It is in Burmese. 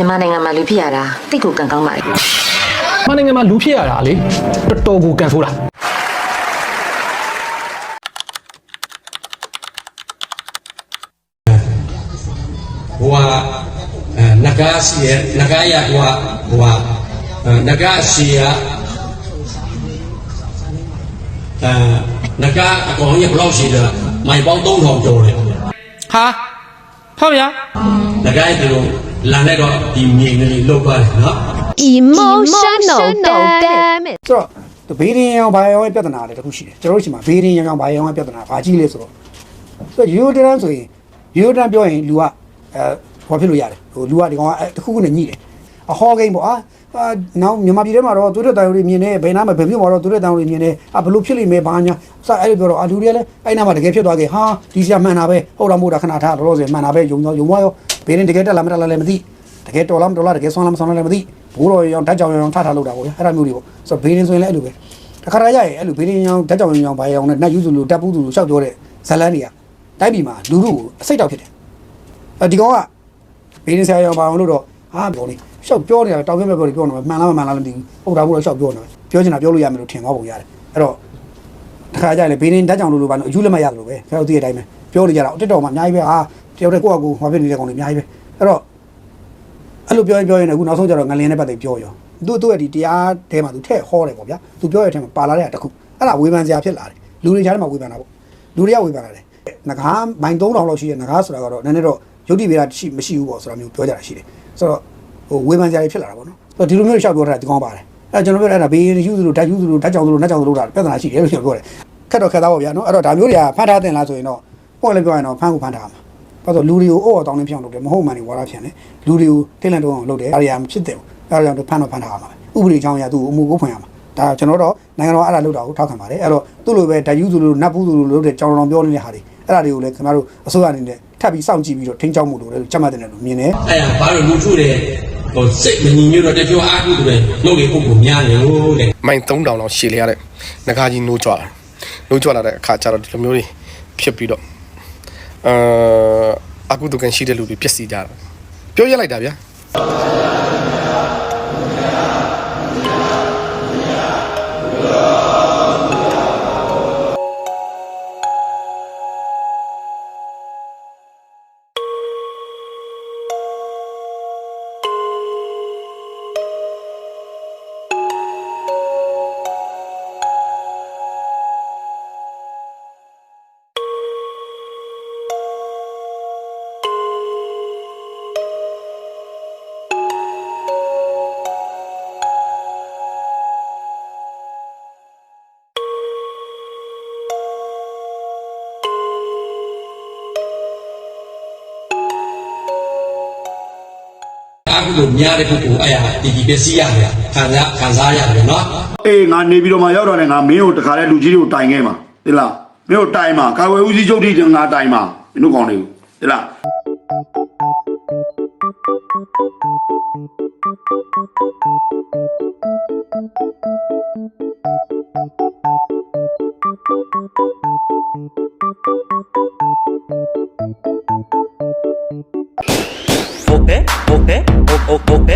မြန်မာနိုင်ငံမှာလူဖြစ်ရတာတိတ်ကိုကံကောင်းပါလေ။မနိုင်ငံမှာလူဖြစ်ရတာလေတော်တော်ကိုကန်ဆိုးတာဟိုကအဲနဂါစီရနဂါရဟိုကဟိုကအဲနဂါစီရအဲနဂါအကောင်ကြီးဘယ်လောက်ရှိလဲမိုင်ပေါင်း3000ကျော်တယ်ဟာဟုတ်ဗျာနဂါရတို့လ မ်းလိုက်တော့ဒီမြေငလေးလောက်ပါတယ်နော် emotional damage ဆိုတော့ဒီဘေးရင်ရောင်ဘာရောင်ရဲ့ပြဿနာလည်းတစ်ခုရှိတယ်ကျွန်တော်တို့ရှိမှာဘေးရင်ရောင်ဘာရောင်ရဲ့ပြဿနာဘာကြီးလဲဆိုတော့ဆိုတော့ယူရိုတန်ဆိုရင်ယူရိုတန်ပြောရင်လူကအဲဘာဖြစ်လို့ရတယ်ဟိုလူကဒီကောင်ကအဲတစ်ခုခုနဲ့ညှိတယ်အဟောကိန်းပေါ့အာအာနောက်မြန်မာပြည်ထဲမှာတော့သူတို့တိုင်တွေမြင်နေဘယ်နာမှာဘယ်မြို့မှာတော့သူတို့တိုင်တွေမြင်နေအာဘလို့ဖြစ်လိမ့်မယ်ဘာညာစအဲ့လိုပြောတော့အာလူတွေကလည်းအဲ့နာမှာတကယ်ဖြစ်သွားခဲ့ဟာဒီစရာမှန်တာပဲဟုတ်တော့မဟုတ်တာခဏထားတော့ဆိုမှန်တာပဲယုံတော့ယုံသွားရော ဘေးရင်တကယ်တက်လာမတက်လာလည်းမသိတကယ်တော်လားမတော်လားတကယ်ဆွမ်းလားမဆွမ်းလားလည်းမသိဘိုးတော်ရောင်ဓာတ်ကြောင်ရောင်ထထလောက်တာပေါ့ဗျအဲ့ဒါမျိုးတွေပေါ့ဆိုတော့ဘေးရင်ဆိုရင်လည်းအဲ့လိုပဲတခါတရရဲ့အဲ့လိုဘေးရင်ရောင်ဓာတ်ကြောင်ရောင်ဘာရောင်နဲ့နတ်ယူစုလိုတပ်ပူးစုလိုရှောက်ပြောတဲ့ဇလန်းတွေကတိုက်ပြည်မှာလူလူကိုအစိတ်တောက်ဖြစ်တယ်အဲဒီကောင်ကဘေးရင်ဆရာရောင်ဘာအောင်လို့တော့ဟာပြောနေရှောက်ပြောနေတာတောင်ပြက်ပြက်ပြောနေပြောနေမှန်လားမမှန်လားမသိဘူးဟုတ်တာမို့လို့ရှောက်ပြောနေပြောချင်တာပြောလို့ရမယ်လို့ထင်သွားပုံရတယ်အဲ့တော့တခါကြရင်လေဘေးရင်ဓာတ်ကြောင်လိုလိုဘာလို့အယူလက်မရတယ်လို့ပဲဖဲတော့သိတဲ့အတိုင်းပဲပြောနေကြတာတက်တော်မှာအများကြီးပဲဟာ တယောက်တည်းကိုယ့်အကူဟောဖြစ်နေတဲ့ကောင်တွေအများကြီးပဲအဲ့တော့အဲ့လိုပြောရင်ပြောရင်အခုနောက်ဆုံးကျတော့ငလင်းနဲ့ပတ်သက်ပြောရောသူသူ့ရဲ့ဒီတရားထဲမှာသူထည့်ဟောတယ်ပေါ့ဗျာသူပြောရတဲ့ထဲမှာပါလာတဲ့တခုအဲ့ဒါဝေဖန်စရာဖြစ်လာတယ်လူတွေကြားထဲမှာဝေဖန်တာပေါ့လူတွေကဝေဖန်လာတယ်ငကားမိုင်3000လောက်ရှိတဲ့ငကားဆိုတာကတော့နည်းနည်းတော့ယုတ်တိဗေဒရှိမရှိဘူးပေါ့ဆိုတာမျိုးပြောကြတာရှိတယ်ဆိုတော့ဟိုဝေဖန်စရာတွေဖြစ်လာတာပေါ့နော်ဆိုတော့ဒီလိုမျိုးရှောက်ပြောထားတာဒီကောင်းပါတယ်အဲ့ကျွန်တော်ပြောတဲ့အဲ့ဒါဘေးယူသလိုဓာတ်ယူသလိုဓာတ်ကြောင်သလိုနှက်ကြောင်သလိုတာပြဿနာရှိတယ်လို့ကျွန်တော်ပြောတယ်ခက်တော့ခက်သားပေါ့ဗျာနော်အဲ့တော့ဒါမျိုးတွေကဖတ်ထားတင်လားဆိုရင်တော့ပေါ့လည်းပြောရင်တော့ဖန်ကိုဖန်ထားမှာ ဘာလို့လူတွေကိုအော်တောင်းနေပြောင်းလုပ်တယ်မဟုတ်မှန်နေဝါရဖြန်တယ်လူတွေကိုထိတ်လန့်တော့အောင်လုပ်တယ်အဲ့ဒါရမဖြစ်တယ်အဲ့ဒါကြောင့်ဖန်တော့ဖန်ထားရမှာပဲဥပဒေကြောင့်ရသူ့အမှုကိုဖွင့်ရမှာဒါကျွန်တော်တော့နိုင်ငံတော်အဲ့ဒါလုပ်တာကိုထောက်ခံပါတယ်အဲ့တော့သူ့လိုပဲဓာယူသူလိုနတ်ဘူးသူလိုလုပ်တဲ့ကြောင်တော်ပြောနေတဲ့ဟာတွေအဲ့ဒါတွေကိုလည်းခင်ဗျားတို့အစိုးရအနေနဲ့ထပ်ပြီးစောင့်ကြည့်ပြီးတော့ထိန်းချောက်မှုလို့လည်းချက်မှတ်တယ်လို့မြင်တယ်အဲ့ဒါဘာလို့လူထုတဲ့ဟိုစိတ်မညီညွတ်တော့တချို့အားကိုးတယ်လုပ်လေပုဂ္ဂိုလ်များတယ်လို့တဲ့မိုင်3000လောက်ရှည်လေရတဲ့ငကားကြီးနိုးကြွလာနိုးကြွလာတဲ့အခါကျတော့ဒီလိုမျိုးတွေဖြစ်ပြီးတော့ အာအကုသကန်ရှိတဲ့လူတွေပြက်စီကြတာပြောရလိုက်တာဗျာ အခုလိုများတဲ့ပုဂ္ဂိုလ်အဲ့ဟာဒီဒီပစ္စည်းရတယ်ခံစားခံစားရတယ်နော်အေးငါနေပြီးတော့မှရောက်တော့နေငါမင်းတို့တခါလဲလူကြီးတွေကိုတိုင်ခဲ့မှာသိလားမင်းတို့တိုင်မှာကာဝယ်ဦးစီးချုပ်တိငါတိုင်မှာမင်းတို့ကောင်းတွေကိုသိလားဟုတ်တယ်ဟုတ်တယ် oh, oh.